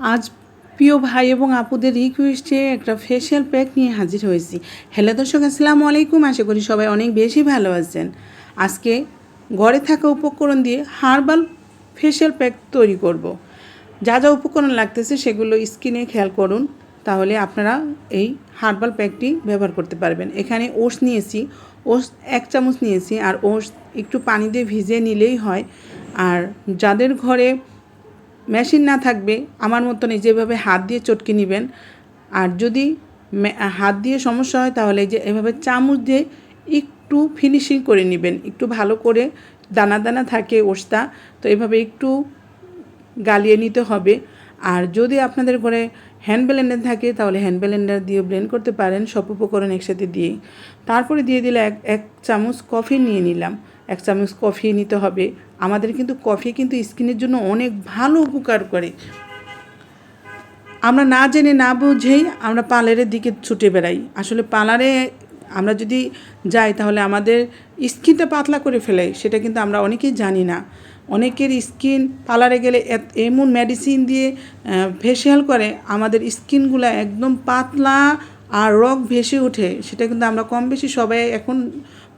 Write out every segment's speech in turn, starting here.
আজ প্রিয় ভাই এবং আপুদের রিকোয়েস্টে একটা ফেশিয়াল প্যাক নিয়ে হাজির হয়েছি। হ্যালো দর্শক, আসসালামু আলাইকুম। আশা করি সবাই অনেক বেশি ভালো আছেন। আজকে ঘরে থাকা উপকরণ দিয়ে হার্বাল ফেশিয়াল প্যাক তৈরি করব। যা যা উপকরণ লাগতেছে সেগুলো স্কিনে খেয়াল করুন। তাহলে আপনারা এই হার্বাল প্যাকটি ব্যবহার করতে পারবেন। এখানে ওষ নিয়েছি। ওষ এক চামচ নিয়েছি। আর ওষ একটু পানি দিয়ে ভিজিয়ে নিলেই হয়। আর যাদের ঘরে মেশিন না থাকবে, আমার মতনই যেভাবে হাত দিয়ে চটকে নেবেন, আর যদি হাত দিয়ে সমস্যা হয় তাহলে যে এভাবে চামচ দিয়ে একটু ফিনিশিং করে নেবেন, একটু ভালো করে দানা দানা থাকে ওস্তা, তো এভাবে একটু গালিয়ে নিতে হবে। আর যদি আপনাদের ঘরে হ্যান্ড ব্লেন্ডার থাকে, তাহলে হ্যান্ড ব্লেন্ডার দিয়ে ব্লেন্ড করতে পারেন, সব উপকরণ একসাথে দিয়ে। তারপরে দিয়ে দিলে এক এক চামচ কফি নিয়ে নিলাম। এক চামচ কফি নিতে হবে। আমাদের কিন্তু কফি কিন্তু স্কিনের জন্য অনেক ভালো উপকার করে। আমরা না জেনে না বুঝেই আমরা পার্লারের দিকে ছুটে বেড়াই। আসলে পার্লারে আমরা যদি যাই, তাহলে আমাদের স্কিনটা পাতলা করে ফেলে সেটা কিন্তু আমরা অনেকেই জানি না। অনেকের স্কিন পার্লারে গেলে এমন মেডিসিন দিয়ে ফেসিয়াল করে, আমাদের স্কিনগুলো একদম পাতলা আর রগ ভেসে ওঠে, সেটা কিন্তু আমরা কম বেশি সবাই এখন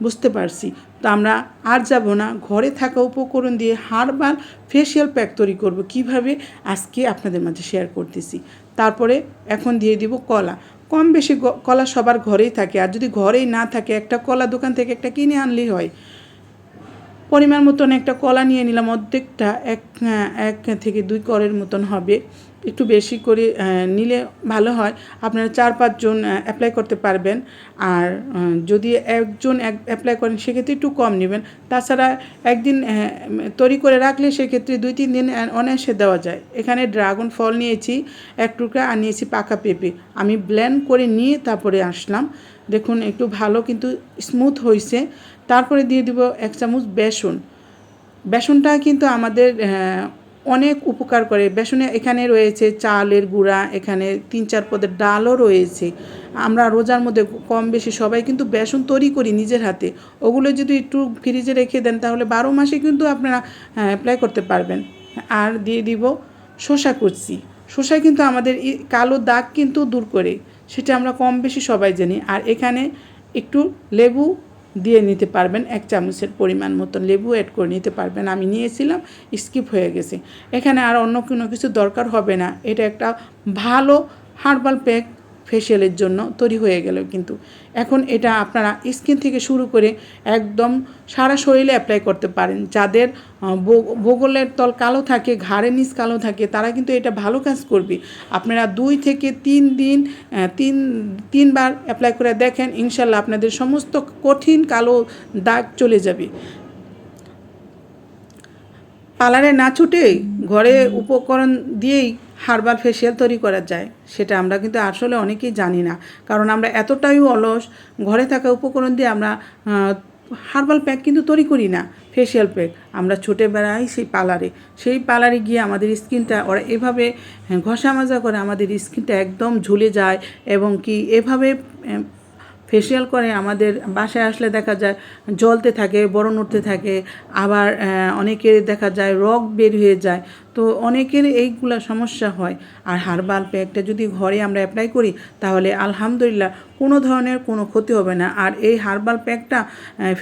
বুঝতে পারছি। তো আমরা আর যাব না, ঘরে থাকা উপকরণ দিয়ে হার্বাল ফেসিয়াল প্যাক তৈরি করব। কীভাবে? আজকে আপনাদের মাঝে শেয়ার করতেছি। তারপরে এখন দিয়ে দিব কলা। কম বেশি কলা সবার ঘরেই থাকে, আর যদি ঘরেই না থাকে, একটা কলা দোকান থেকে একটা কিনে আনলেই হয়। পরিমাণ মতন একটা কলা নিয়ে নিলাম, অর্ধেকটা এক এক থেকে দুই করের মতন হবে। একটু বেশি করে নিলে ভালো হয়। আপনারা চার পাঁচজন অ্যাপ্লাই করতে পারবেন। আর যদি একজন অ্যাপ্লাই করেন, সেক্ষেত্রে একটু কম নেবেন। তাছাড়া একদিন তৈরি করে রাখলে সেক্ষেত্রে দুই, তিন দিন অনায়াসে দেওয়া যায়। এখানে ড্রাগন ফল নিয়েছি, এক টুকরা, আর নিয়েছি পাকা পেঁপে। আমি ব্লেন্ড করে নিয়ে তারপরে আসলাম। দেখুন, একটু ভালো কিন্তু স্মুথ হয়েছে তারপরে দিয়ে দিব এক চামচ বেসন। বেসনটা কিন্তু আমাদের অনেক উপকার করে। বেসনে এখানে রয়েছে চালের গুঁড়া, এখানে তিন চার পদের ডালও রয়েছে। আমরা রোজার মধ্যে কম বেশি সবাই কিন্তু বেসন তৈরি করি নিজের হাতে। ওগুলো যদি একটু ফ্রিজে রেখে দেন, তাহলে বারো মাসে কিন্তু আপনারা অ্যাপ্লাই করতে পারবেন। আর দিয়ে দিব শসা কুচি। শসা কিন্তু আমাদের কালো দাগ কিন্তু দূর করে। সেটা আমরা কম বেশি সবাই জানি। আর এখানে একটু লেবু দিয়ে নিতে পারবেন এক চামচের পরিমাণ মতো লেবু অ্যাড করে নিতে পারবেন। আমি নিয়েছিলাম স্কিপ হয়ে গেছে। এখানে আর অন্য কোনো কিছু দরকার হবে না। এটা একটা ভালো হার্বাল প্যাক ফেসিয়ালের জন্য তৈরি হয়ে গেল কিন্তু। এখন এটা আপনারা স্কিন থেকে শুরু করে একদম সারা শরীরে অ্যাপ্লাই করতে পারেন। যাদের বগলের তল কালো থাকে ঘাড়ের নিচ কালো থাকে, তারা কিন্তু এটা ভালো কাজ করবে। আপনারা দুই থেকে তিন দিন তিন, তিনবার অ্যাপ্লাই করে দেখেন, ইনশাল্লাহ আপনাদের সমস্ত কঠিন কালো দাগ চলে যাবে। পার্লারে না ছুটে ঘরে উপকরণ দিয়েই হার্বাল ফেসিয়াল তৈরি করা যায় সেটা আমরা কিন্তু আসলে অনেকেই জানি না। কারণ আমরা এতটাই অলস ঘরে থাকা উপকরণ দিয়ে আমরা হার্বাল প্যাক কিন্তু তৈরি করি না ফেসিয়াল প্যাক। আমরা ছুটে বেড়াই সেই পার্লারে। সেই পার্লারে গিয়ে আমাদের স্কিনটা ওরা এভাবে হ্যাঁ, ঘষা মাজা করে আমাদের স্কিনটা একদম ঝুলে যায় এবং কি এভাবে ফেসিয়াল করে আমাদের বাসায় আসলে দেখা যায় জ্বলতে থাকে, বরণ উঠতে থাকে, আবার অনেকের দেখা যায় রগ বের হয়ে যায়। তো অনেকের এইগুলা সমস্যা হয়। আর হার্বাল প্যাকটা যদি ঘরে আমরা অ্যাপ্লাই করি, তাহলে আলহামদুলিল্লাহ কোনো ধরনের কোনো ক্ষতি হবে না। আর এই হার্বাল প্যাকটা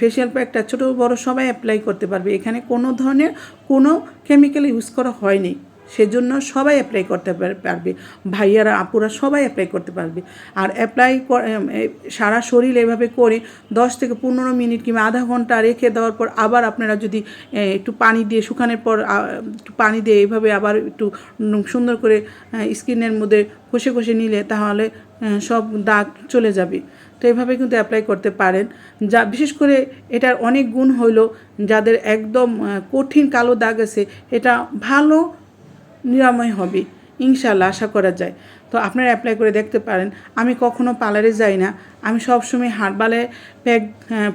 ফেসিয়াল প্যাকটা ছোটো বড় সবাই অ্যাপ্লাই করতে পারবে। এখানে কোনো ধরনের কোনো কেমিক্যাল ইউজ করা হয়নি। সেজন্য সবাই অ্যাপ্লাই করতে পারবে। ভাইয়ারা, আপুরা সবাই অ্যাপ্লাই করতে পারবে। আর অ্যাপ্লাই সারা শরীর এভাবে করে দশ থেকে পনেরো মিনিট কিংবা আধা ঘণ্টা রেখে দেওয়ার পর আবার আপনারা যদি একটু পানি দিয়ে শুকানোর পর একটু পানি দিয়ে এইভাবে আবার একটু সুন্দর করে স্কিনের মধ্যে ঘষে ঘষে নিলে তাহলে সব দাগ চলে যাবে। তো এভাবে কিন্তু অ্যাপ্লাই করতে পারেন। যা, বিশেষ করে এটার অনেক গুণ হইল যাদের একদম কঠিন কালো দাগ আছে, এটা ভালো নিরাময় হবে। ইনশাল্লাহ আশা করা যায়। তো আপনারা অ্যাপ্লাই করে দেখতে পারেন। আমি কখনো পার্লারে যাই না। আমি সবসময় হার্বালে প্যাক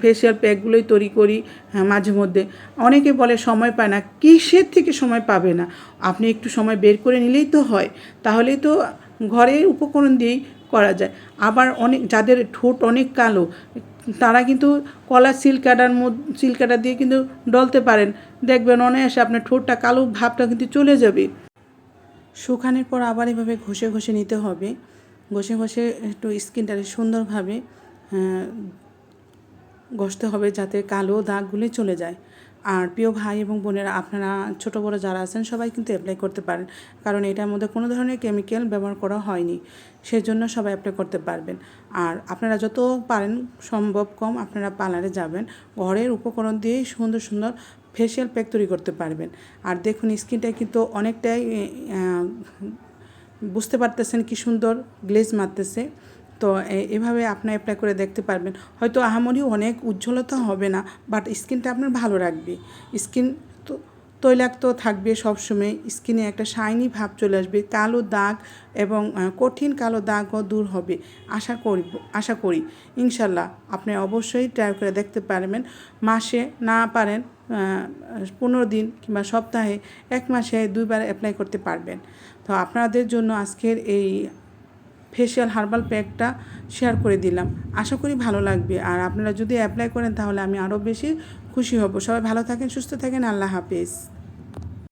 ফেসিয়াল প্যাকগুলোই তৈরি করি মাঝে মধ্যে। অনেকে বলে সময় পায় না। কিসের থেকে সময় পাবে না? আপনি একটু সময় বের করে নিলেই তো হয়। তাহলেই তো ঘরের উপকরণ দিয়েই করা যায়। আবার অনেক, যাদের ঠোঁট অনেক কালো, তারা কিন্তু কলা সিল্কাটার মধ্যে সিল্কাটা দিয়ে কিন্তু ডলতে পারেন। দেখবেন অনায়াসে আপনার ঠোঁটটা কালো ভাবটা কিন্তু চলে যাবে। শুকানোর পর আবার এভাবে ঘষে ঘষে নিতে হবে। ঘষে ঘষে একটু স্কিনটাকে সুন্দরভাবে ঘষতে হবে যাতে কালো দাগগুলি চলে যায়। আর প্রিয় ভাই এবং বোনেরা, আপনারা ছোটো বড়ো যারা আছেন, সবাই কিন্তু অ্যাপ্লাই করতে পারেন। কারণ এটার মধ্যে কোনো ধরনের কেমিক্যাল ব্যবহার করা হয়নি। সেজন্য সবাই অ্যাপ্লাই করতে পারবেন। আর আপনারা যত পারেন, সম্ভব কম আপনারা পার্লারে যাবেন। ঘরের উপকরণ দিয়েই সুন্দর সুন্দর ফেশিয়াল প্যাক তৈরি করতে পারবেন। আর দেখুন, স্কিনটা কিন্তু অনেকটাই বুঝতে পারতেছেন কি সুন্দর গ্লেজ মারতেছে। তো এভাবে আপনি অ্যাপ্লাই করে দেখতে পারবেন। হয়তো আহামরি অনেক উজ্জ্বলতা হবে না বাট স্কিনটা আপনার ভালো রাখবে। স্কিন তো, তৈলাক্ত থাকবে সবসময়, স্কিনে একটা শাইনি ভাব চলে আসবে, কালো দাগ এবং কঠিন কালো দাগও দূর হবে। আশা করি আশা করি। ইনশাল্লাহ, আপনি অবশ্যই ট্রাই করে দেখতে পারবেন। মাসে না পারেন পনেরো দিন কিংবা সপ্তাহে এক মাসে দুইবার অ্যাপ্লাই করতে পারবেন। তো আপনাদের জন্য আজকের এই ফেশিয়াল হার্বাল প্যাকটা শেয়ার করে দিলাম। আশা করি ভালো লাগবে। আর আপনারা যদি অ্যাপ্লাই করেন তাহলে আমি আরও বেশি খুশি হব। সবাই ভালো থাকেন, সুস্থ থাকেন। আল্লাহ হাফেজ।